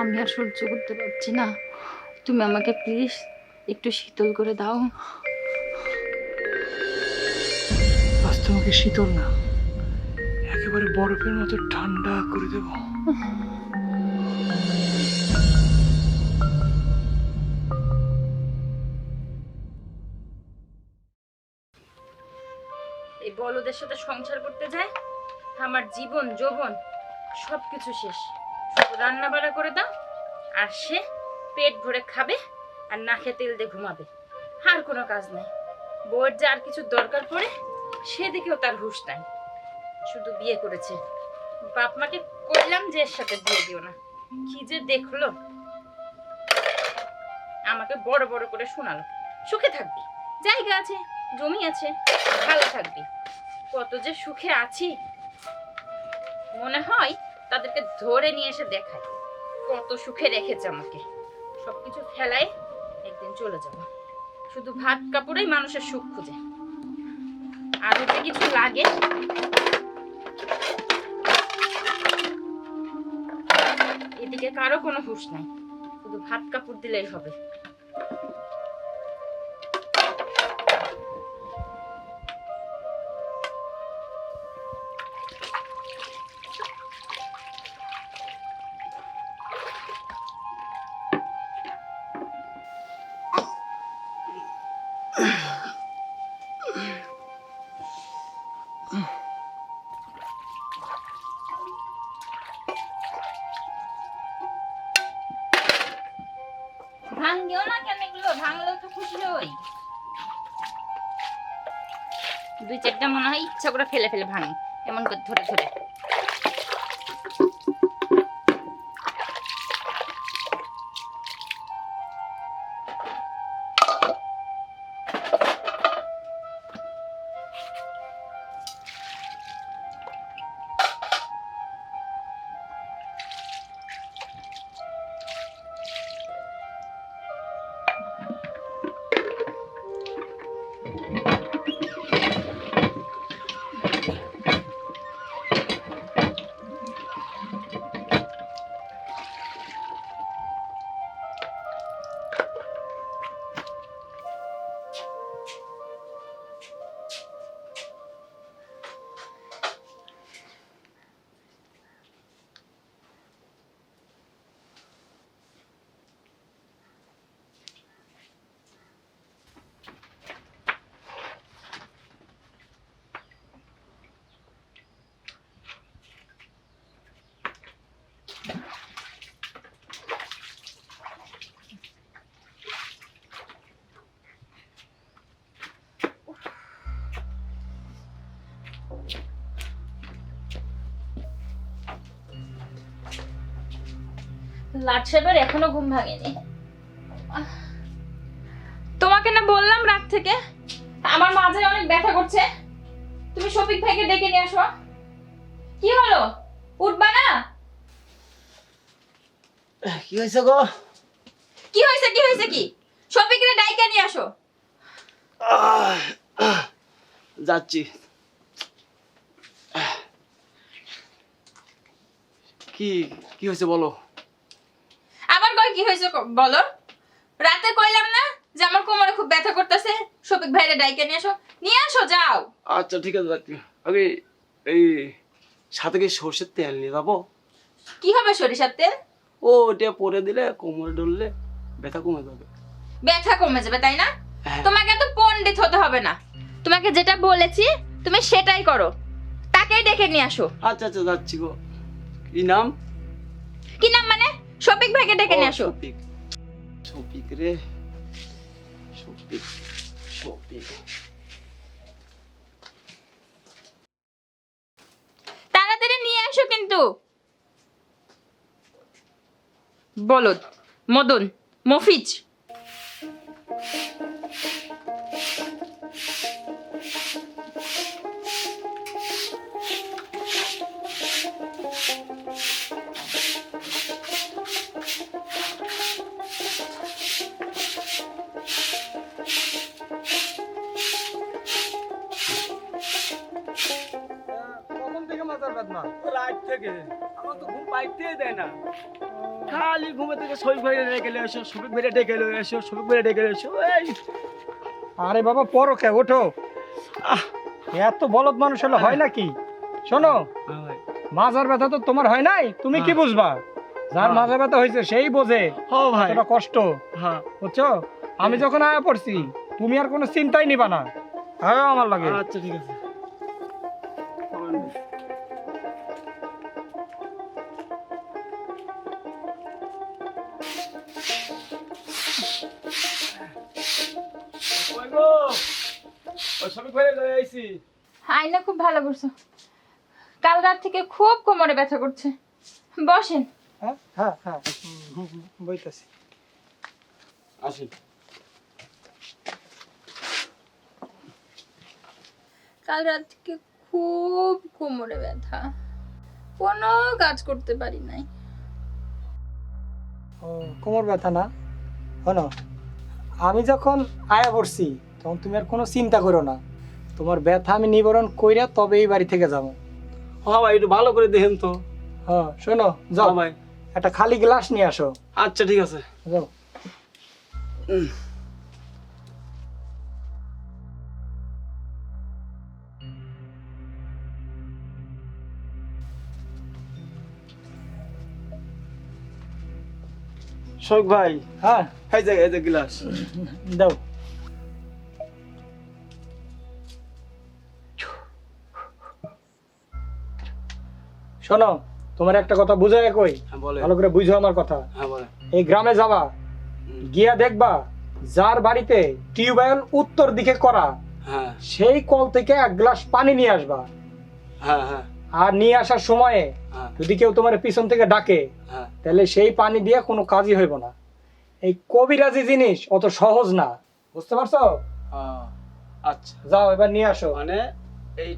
আমি আর সহ্য করতে পারছি না। তুমি আমাকে প্লিজ একটু শীতল করে দাও। আজ তোমাকে শীতল না একেবারে বরফের মতো ঠান্ডা করে দেব। এই বলদের সাথে সংসার করতে যায় আমার জীবন যৌবন সব কিছু শেষ। রান্না বাড়া করে দাও, আর সে পেট ভরে খাবে আর নাকে তেল দিয়ে ঘুমাবে। আর কোনো কাজ নাই। বউয়ের যে আর কিছু দরকার পড়ে, সেদিকেও তার হুঁশ নাই। শুধু বিয়ে করেছে। বাপ মাকে কইলাম যে এর সাথে বিয়ে দিও না। কি যে দেখল। আমাকে বড় বড় করে শোনালো। সুখে থাকবি। জায়গা আছে, জমি আছে, ভালো থাকবি। কত যে সুখে আছি। মনে হয় তাদেরকে ধরে নিয়ে এসে দেখায়। কত সুখে রেখেছে আমাকে। সবকিছু ফেলায় একদিন চলে যাব। শুধু ভাত কাপড়েই মানুষের সুখ খুঁজে। আর যদি কিছু লাগে? এদিকে কারও কোনো হুশ নাই। শুধু ভাত কাপড় দিলেই হবে। দুই চারটা মনে হয় ইচ্ছা করে ফেলে ফেলে ভাঙে। এমন করে ধরে ধরে। লাট সাহেবের এখনও ঘুম ভাঙেনি। তোমাকে না বললাম রাত থেকে। আমার মাঝে অনেক ব্যথা করছে। তুমি শফিক ভাইকে ডেকে নিয়ে আসো। কি হলো? উঠবা না? কি হয়েছে গো? কি হয়েছে কি হয়েছে কি? শফিকরে ডাইকা নিয়ে আসো। যাচ্ছি। কি কি হয়েছে বলো আবার কই কি হয়েছে ক- বলো। রাতে কইলাম না যে আমার কোমরে খুব ব্যথা করতেছে। শফিক ভাইরে ডাইকা নিয়ে আসো। নিয়ে আসো যাও। আচ্ছা ঠিক আছে যাচ্ছি আগে এই সাথে কি সর্ষের তেল নিয়ে যাব? কি হবে সরিষার তেল? ও ওটা পরে দিলে কোমরে ডললে ব্যথা কমে যাবে। ব্যথা কমে যাবে তাই না? হ্যাঁ। তোমাকে তো পণ্ডিত হতে হবে না। তোমাকে যেটা বলেছি তুমি সেটাই করো। তাকেই ডেকে নিয়ে আসো। আচ্ছা আচ্ছা যাচ্ছি গো। কি নাম? কি নাম মানে? শফিক ভাইকে ডেকে নিয়ে আসো। শফিক। শফিক রে। শফিক শফিক। তাড়াতাড়ি নিয়ে আসো কিন্তু। বলদ মদন মফিজ। কখন থেকে মাথার ব্যথা না। রাত থেকে আমার তো ঘুম পাইতেই দেয় না। খালি ঘুমে থেকে শরীর ভরে ডেকে এসো সুবিক ভরে ডেকে এসো সুবিক ভরে ডেকে এসো। এই! আরে বাবা পরো কে ওঠো। আহ, এত বলদ মানুষ হলে হয় নাকি? শোনো হ্যাঁ মাজার ব্যথা তো তোমার হয় নাই? তুমি কি হ্যাঁ। বুঝবা? যার হ্যাঁ। মাজার ব্যথা হয়েছে সেই বোঝে। ও ভাই। কষ্ট। হ্যাঁ। বুঝছ? আমি যখন আয়া পড়ছি তুমি আর কোনো চিন্তাই নিবা না। হ্যাঁ আমার লাগে। আচ্ছা ঠিক আছে। লয়ে আইছি। আয়না খুব ভালো করছ। কাল রাত থেকে খুব কোমরে ব্যথা করছে। বসেন। হ্যাঁ হ্যাঁ হ্যাঁ। বইতাছি। আসি। কাল রাত থেকে খুব কোমরে ব্যথা। কোনো কাজ করতে পারি নাই। ও কোমর ব্যথা না? শোনো আমি যখন আয়া পড়ছি তখন তুমি আর কোনো চিন্তা করো না। তোমার ব্যথা আমি নিবারণ কইরা তবে এই বাড়ি থেকে যাব। হ্যাঁ ভাই একটু ভালো করে দেখেন তো। হ্যাঁ শোনো যাও। ভাই। একটা খালি গ্লাস নিয়ে আসো। আচ্ছা ঠিক আছে। যাও। শোক ভাই হ্যাঁ। এই যে এই যে গ্লাস। দাও শোনো তোমার একটা কথা বুঝায় কই? হ্যাঁ ভালো করে বুঝো আমার কথা। হ্যাঁ এই গ্রামে যাবা গিয়া দেখবা যার বাড়িতে টিউবওয়েল উত্তর দিকে করা হ্যাঁ। সেই কল থেকে এক গ্লাস পানি নিয়ে আসবা। হ্যাঁ হ্যাঁ। আর নিয়ে আসার সময়ে যদি কেউ তোমার পিছন থেকে ডাকে হ্যাঁ। তাহলে সেই পানি দিয়ে কোনো কাজই হইব না। এই কবিরাজি জিনিস অত সহজ না। বুঝতে পারছ? আচ্ছা। যাও এবার নিয়ে আসো। মানে এই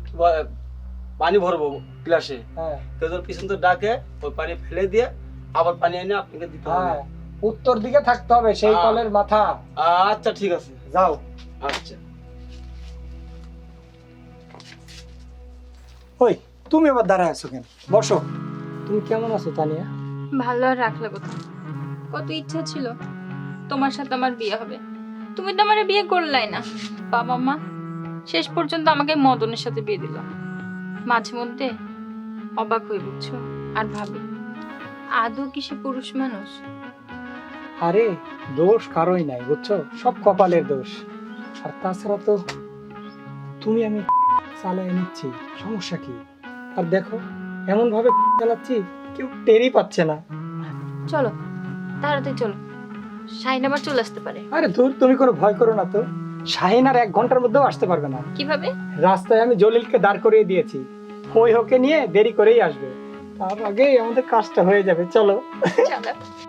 পানি ভরবো গ্লাসে। হ্যাঁ। পিছন থেকে ডাকে ওই পানি ফেলে দিয়ে আবার পানি এনে আপনাকে দিতে হবে। হ্যাঁ উত্তর দিকে থাকতে হবে সেই। কলের মাথা। আচ্ছা ঠিক আছে। যাও। আচ্ছা। ওই তুমি আবার দাঁড়ায় আছো কেন? বসো। তুমি কেমন আছো তানিয়া? ভালো আর রাখলে কোথাও কত ইচ্ছা ছিল তোমার সাথে আমার বিয়ে হবে। তুমি তো আমার বিয়ে করলাই না। বাবা মা শেষ পর্যন্ত আমাকে মদনের সাথে বিয়ে দিল। মাঝে মধ্যে অবাক হয়ে বুঝছ আর ভাবি আদৌ কি সে পুরুষ মানুষ? আরে দোষ কারোই নাই বুঝছ? সব কপালের দোষ। আর তাছাড়া তো তুমি আমি চালাই নিচ্ছি সমস্যা কি? আর দেখো এমন ভাবে চালাচ্ছি কেউ টেরই পাচ্ছে না। চলো তাড়াতাড়ি চলো। শাইন আবার চলে আসতে পারে। আরে দূর তুমি কোনো ভয় করো না তো। শাহিন আর এক ঘণ্টার মধ্যেও আসতে পারবে না। কীভাবে? রাস্তায় আমি জলিলকে দাঁড় করিয়ে দিয়েছি। ওই হোকে নিয়ে দেরি করেই আসবে। তার আগেই আমাদের কাজটা হয়ে যাবে চলো। চলো।